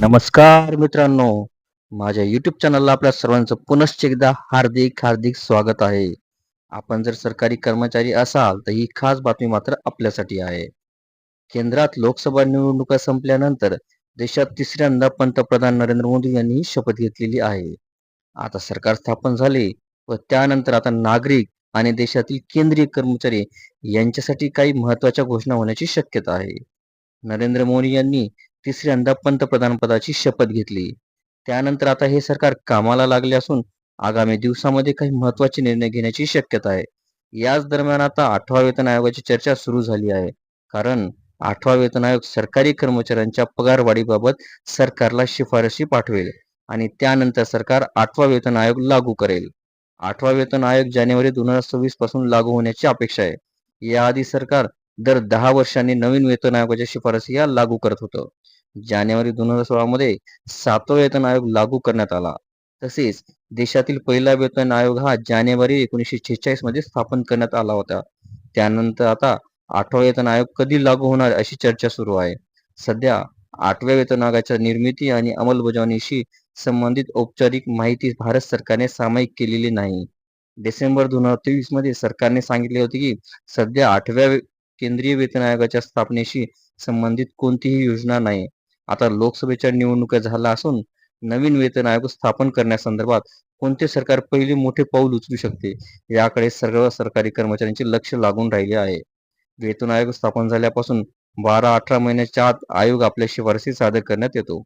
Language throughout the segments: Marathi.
नमस्कार मित्रांनो. माझ्या युट्यूब चॅनलला आपल्या सर्वांचं पुनश्च एकदा हार्दिक हार्दिक स्वागत आहे. आपण जर सरकारी कर्मचारी असाल तर ही खास बातमी मात्र आपल्यासाठी आहे. केंद्रात लोकसभा निवडणुका संपल्यानंतर देशात तिसऱ्यांदा पंतप्रधान नरेंद्र मोदी यांनी शपथ घेतलेली आहे. आता सरकार स्थापन झाले व त्यानंतर आता नागरिक आणि देशातील केंद्रीय कर्मचारी यांच्यासाठी काही महत्त्वाच्या घोषणा होण्याची शक्यता आहे. नरेंद्र मोदी यांनी तिसऱ्यांदा पंतप्रधान पदाची शपथ घेतली. त्यानंतर आता हे सरकार कामाला लागले असून आगामी दिवसामध्ये काही महत्त्वाचे निर्णय घेण्याची शक्यता आहे. याच दरम्यान आता आठवा वेतन आयोगाची चर्चा सुरू झाली आहे. कारण आठवा वेतन आयोग सरकारी कर्मचाऱ्यांच्या पगारवाढीबाबत सरकारला शिफारशी पाठवेल आणि त्यानंतर सरकार आठवा वेतन आयोग लागू करेल. आठवा वेतन आयोग जानेवारी दोन हजार सव्वीसपासून लागू होण्याची अपेक्षा आहे. याआधी सरकार दर दहा वर्षांनी नवीन वेतन आयोगाच्या शिफारसी या लागू करत होतं. जानेवारी दोन हजार सोळा मध्ये सातवा वेतन आयोग लागू करण्यात आला. तसेच देशातील पहिला वेतन आयोग हा जानेवारी एकोणीसशे छेचाळीसमध्ये स्थापन करण्यात आला होता. त्यानंतर आता आठवा वेतन आयोग कधी लागू होणार अशी चर्चा सुरू आहे. सध्या आठव्या वेतन आयोगाच्या निर्मिती आणि अंमलबजावणीशी संबंधित औपचारिक माहिती भारत सरकारने सामायिक केलेली नाही. डिसेंबर दोन हजार तेवीसमध्ये सरकारने सांगितले होते की सध्या आठव्या केंद्रीय वेतन आयोगाच्या स्थापनेशी संबंधित कोणतीही योजना नाही. आता लोकसभेच्या निवडणुका झाल्या असून नवीन वेतन आयोग स्थापन करण्यासंदर्भात कोणते सरकार पहिले मोठे पाऊल उचलू शकते? याकडे सर्व सरकारी कर्मचाऱ्यांचे लक्ष लागून राहिले आहे. वेतन आयोग स्थापन झाल्यापासून बारा अठरा महिन्याच्या आत आयोग आपल्या शिफारसी सादर करण्यात येतो.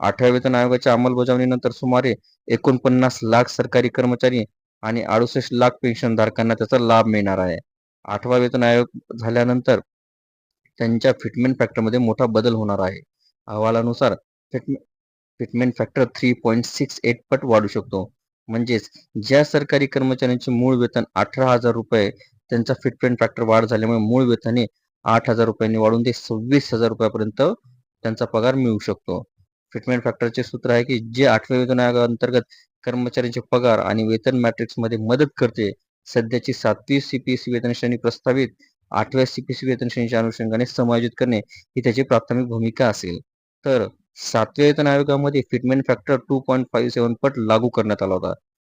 आठव्या वेतन आयोगाच्या अंमलबजावणीनंतर सुमारे एकोणपन्नास लाख सरकारी कर्मचारी आणि अडुसष्ट लाख पेन्शनधारकांना त्याचा लाभ मिळणार आहे. आठवा वेतन आयोग झाल्यानंतर त्यांच्या फिटमेंट फॅक्टरमध्ये मोठा बदल होणार आहे. अहवालानुसार fitment factor three point six eight पट वाढू शकतो. म्हणजेच ज्या सरकारी कर्मचाऱ्यांचे मूळ वेतन अठरा हजार रुपये त्यांचा फिटमेंट फॅक्टर वाढ झाल्यामुळे मूळ वेतने आठ हजार रुपयांनी वाढून ते सव्वीस हजार रुपयापर्यंत त्यांचा पगार मिळू शकतो. फिटमेंट फॅक्टरचे सूत्र आहे की जे आठव्या वेतन आयोगाअंतर्गत कर्मचाऱ्यांचे पगार आणि वेतन मॅट्रिक्समध्ये मदत करते सध्याची सातवी सीपीएससी वेतन श्रेणी प्रस्तावित आठव्या सीपीसी वेतन श्रेणीच्या अनुषंगाने समायोजित करणे ही त्याची प्राथमिक भूमिका असेल. तर सातव्या वेतन आयोगामध्ये fitment factor two point five seven पट लागू करण्यात आला होता.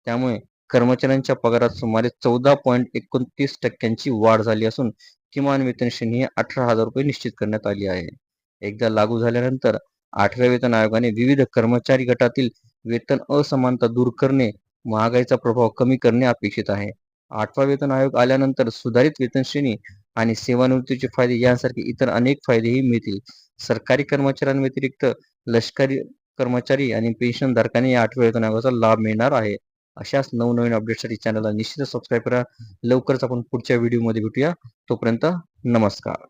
त्यामुळे कर्मचाऱ्यांच्या पगारात सुमारे चौदा पॉईंट एकोणतीस टक्क्यांची वाढ झाली असून किमान वेतन श्रेणी अठरा हजार रुपये निश्चित करण्यात आली आहे. एकदा लागू झाल्यानंतर आठव्या वेतन आयोगाने विविध कर्मचारी गटातील वेतन असमानता दूर करणे महागाईचा प्रभाव कमी करणे अपेक्षित आहे. आठवा वेतन आयोग आल्यानंतर सुधारित वेतन श्रेणी आणि सेवानिवृत्तीचे फायदे यांसारखे इतर अनेक फायदेही मिळतील. सरकारी कर्मचाऱ्यांव्यतिरिक्त लष्करी कर्मचारी आणि पेन्शनधारकांनी या आठव्या वेतनाचा लाभ मिळणार आहे? अशाच नवनवीन अपडेटसाठी चॅनलला निश्चित सबस्क्राईब करा. लवकरच आपण पुढच्या व्हिडिओमध्ये भेटूया. तोपर्यंत नमस्कार.